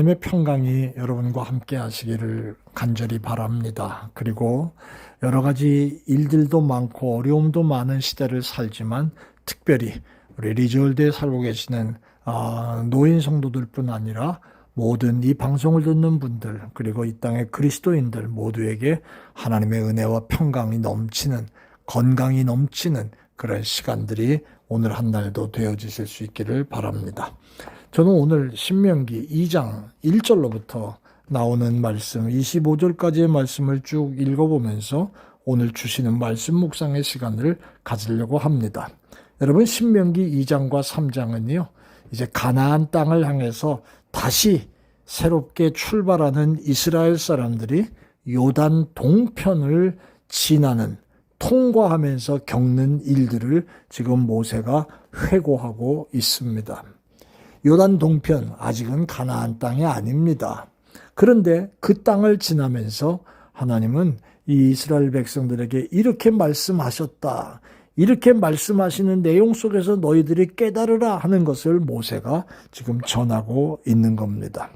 하나님의 평강이 여러분과 함께 하시기를 간절히 바랍니다. 그리고 여러 가지 일들도 많고 어려움도 많은 시대를 살지만 특별히 우리 리저월드에 살고 계시는 아, 노인 성도들뿐 아니라 모든 이 방송을 듣는 분들 그리고 이 땅의 그리스도인들 모두에게 하나님의 은혜와 평강이 넘치는 건강이 넘치는 그런 시간들이 오늘 한 날도 되어지실 수 있기를 바랍니다. 저는 오늘 신명기 2장 1절로부터 나오는 말씀 25절까지의 말씀을 쭉 읽어보면서 오늘 주시는 말씀 묵상의 시간을 가지려고 합니다. 여러분 신명기 2장과 3장은요. 이제 가나안 땅을 향해서 다시 새롭게 출발하는 이스라엘 사람들이 요단 동편을 지나는 통과하면서 겪는 일들을 지금 모세가 회고하고 있습니다. 요단 동편 아직은 가나안 땅이 아닙니다. 그런데 그 땅을 지나면서 하나님은 이 이스라엘 백성들에게 이렇게 말씀하셨다. 이렇게 말씀하시는 내용 속에서 너희들이 깨달으라 하는 것을 모세가 지금 전하고 있는 겁니다.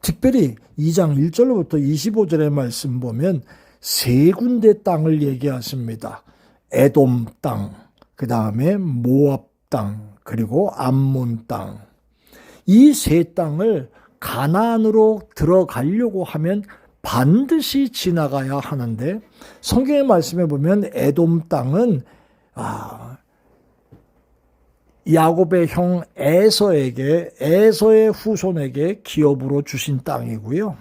특별히 2장 1절로부터 25절의 말씀 보면 세 군데 땅을 얘기하십니다. 에돔 땅, 그 다음에 모압 땅, 그리고 암몬 땅. 이 세 땅을 가나안으로 들어가려고 하면 반드시 지나가야 하는데 성경의 말씀에 보면 에돔 땅은 아, 야곱의 형 에서에게 에서의 후손에게 기업으로 주신 땅이고요.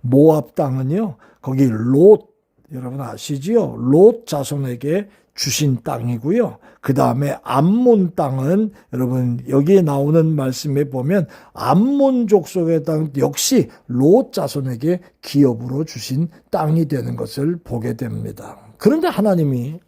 모압 땅은요. 거기 롯 여러분 아시지요? 롯 자손에게 주신 땅이고요. 그 다음에 암몬 땅은 여러분 여기에 나오는 말씀에 보면 암몬 족속의 땅 역시 롯 자손에게 기업으로 주신 땅이 되는 것을 보게 됩니다. 그런데 하나님이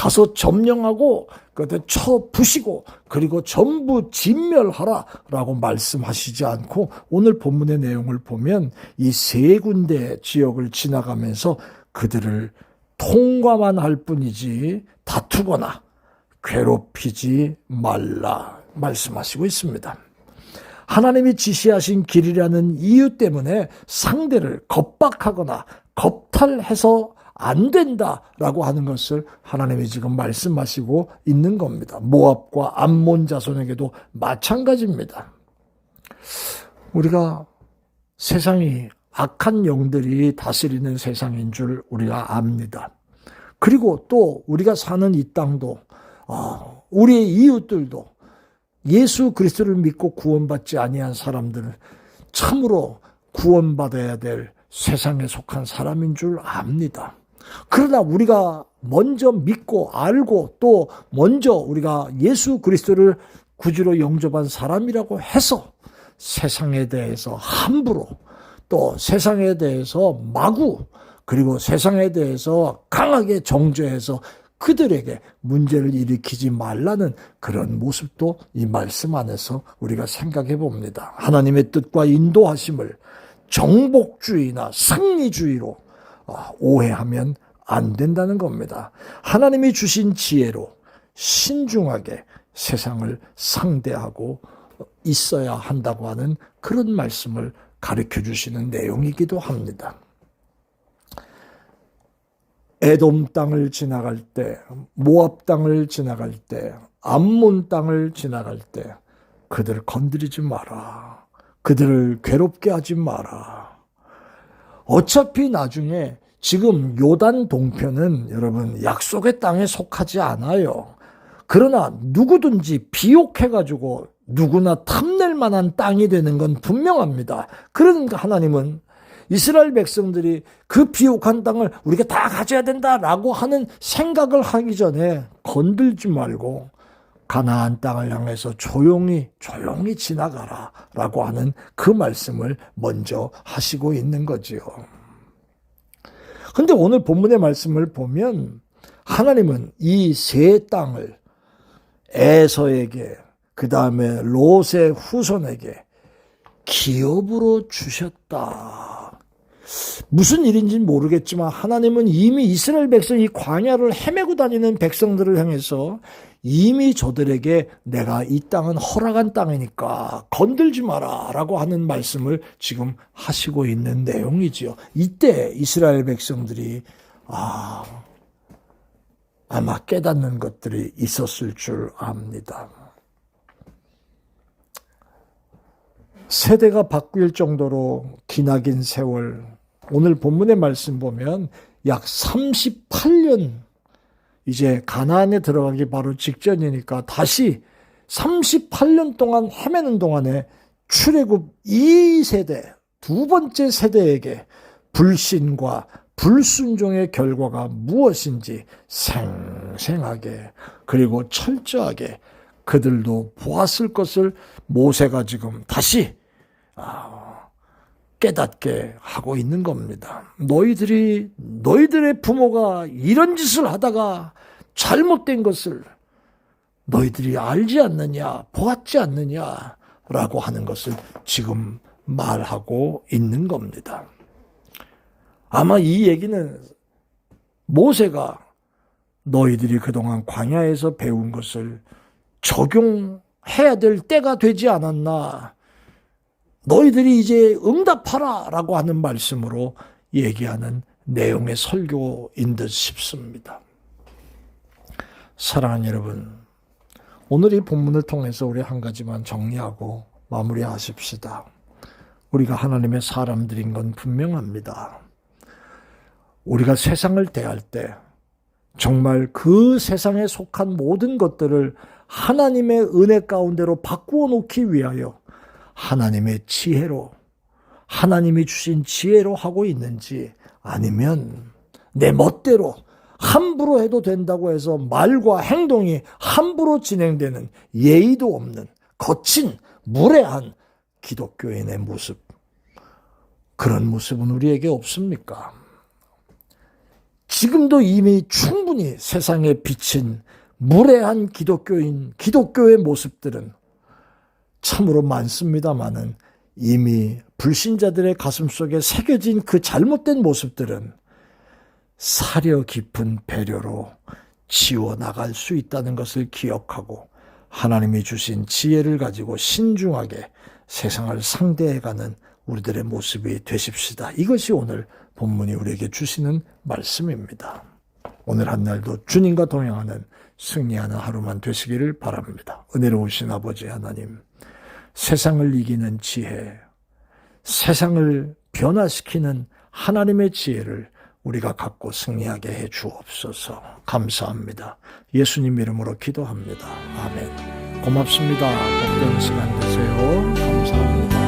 가서 점령하고 그때 쳐 부시고 그리고 전부 진멸하라라고 말씀하시지 않고 오늘 본문의 내용을 보면 이 세 군데 지역을 지나가면서 그들을 통과만 할 뿐이지 다투거나 괴롭히지 말라 말씀하시고 있습니다. 하나님이 지시하신 길이라는 이유 때문에 상대를 겁박하거나 겁탈해서 안 된다라고 하는 것을 하나님이 지금 말씀하시고 있는 겁니다. 모압과 암몬 자손에게도 마찬가지입니다. 우리가 세상이 악한 영들이 다스리는 세상인 줄 우리가 압니다. 그리고 또 우리가 사는 이 땅도 어, 우리의 이웃들도 예수 그리스도를 믿고 구원받지 아니한 사람들은 참으로 구원받아야 될 세상에 속한 사람인 줄 압니다. 그러나 우리가 먼저 믿고 알고 또 먼저 우리가 예수 그리스도를 구주로 영접한 사람이라고 해서 세상에 대해서 함부로 또 세상에 대해서 마구 그리고 세상에 대해서 강하게 정죄해서 그들에게 문제를 일으키지 말라는 그런 모습도 이 말씀 안에서 우리가 생각해 봅니다. 하나님의 뜻과 인도하심을 정복주의나 승리주의로 어, 오해하면 안 된다는 겁니다. 하나님이 주신 지혜로 신중하게 세상을 상대하고 있어야 한다고 하는 그런 말씀을 가르쳐 주시는 내용이기도 합니다. 에돔 땅을 지나갈 때, 모압 땅을 지나갈 때, 암몬 땅을 지나갈 때 그들을 건드리지 마라. 그들을 괴롭게 하지 마라. 어차피 나중에 지금 요단 동편은 여러분 약속의 땅에 속하지 않아요. 그러나 누구든지 비옥해가지고 누구나 탐낼 만한 땅이 되는 건 분명합니다. 그러니까 하나님은 이스라엘 백성들이 그 비옥한 땅을 우리가 다 가져야 된다라고 하는 생각을 하기 전에 건들지 말고 가나안 땅을 향해서 조용히 조용히 지나가라라고 하는 그 말씀을 먼저 하시고 있는 거지요. 근데 오늘 본문의 말씀을 보면 하나님은 이 세 땅을 에서에게 그 다음에 롯의 후손에게 기업으로 주셨다. 무슨 일인지는 모르겠지만 하나님은 이미 이스라엘 백성 이 광야를 헤매고 다니는 백성들을 향해서 이미 저들에게 내가 이 땅은 허락한 땅이니까 건들지 마라 라고 하는 말씀을 지금 하시고 있는 내용이지요. 이때 이스라엘 백성들이 아, 아마 깨닫는 것들이 있었을 줄 압니다. 세대가 바뀔 정도로 기나긴 세월, 오늘 본문의 말씀 보면 약 38년 이제 가나안에 들어가기 바로 직전이니까 다시 38년 동안 헤매는 동안에 출애굽 2세대 두 번째 세대에게 불신과 불순종의 결과가 무엇인지 생생하게 그리고 철저하게 그들도 보았을 것을 모세가 지금 다시 깨닫게 하고 있는 겁니다. 너희들이 너희들의 부모가 이런 짓을 하다가 잘못된 것을 너희들이 알지 않느냐, 보았지 않느냐라고 하는 것을 지금 말하고 있는 겁니다. 아마 이 얘기는 모세가 너희들이 그동안 광야에서 배운 것을 적용해야 될 때가 되지 않았나. 너희들이 이제 응답하라 라고 하는 말씀으로 얘기하는 내용의 설교인 듯 싶습니다. 사랑하는 여러분, 오늘 이 본문을 통해서 우리 한 가지만 정리하고 마무리하십시다. 우리가 하나님의 사람들인 건 분명합니다. 우리가 세상을 대할 때 정말 그 세상에 속한 모든 것들을 하나님의 은혜 가운데로 바꾸어 놓기 위하여 하나님의 지혜로 하나님이 주신 지혜로 하고 있는지 아니면 내 멋대로 함부로 해도 된다고 해서 말과 행동이 함부로 진행되는 예의도 없는 거친 무례한 기독교인의 모습 그런 모습은 우리에게 없습니까? 지금도 이미 충분히 세상에 비친 무례한 기독교인, 기독교의 모습들은 참으로 많습니다만은 이미 불신자들의 가슴 속에 새겨진 그 잘못된 모습들은 사려 깊은 배려로 지워 나갈 수 있다는 것을 기억하고 하나님이 주신 지혜를 가지고 신중하게 세상을 상대해가는 우리들의 모습이 되십시다. 이것이 오늘 본문이 우리에게 주시는 말씀입니다. 오늘 한 날도 주님과 동행하는 승리하는 하루만 되시기를 바랍니다. 은혜로우신 아버지 하나님, 세상을 이기는 지혜, 세상을 변화시키는 하나님의 지혜를 우리가 갖고 승리하게 해 주옵소서. 감사합니다. 예수님 이름으로 기도합니다. 아멘. 고맙습니다. 복된 시간 되세요. 감사합니다.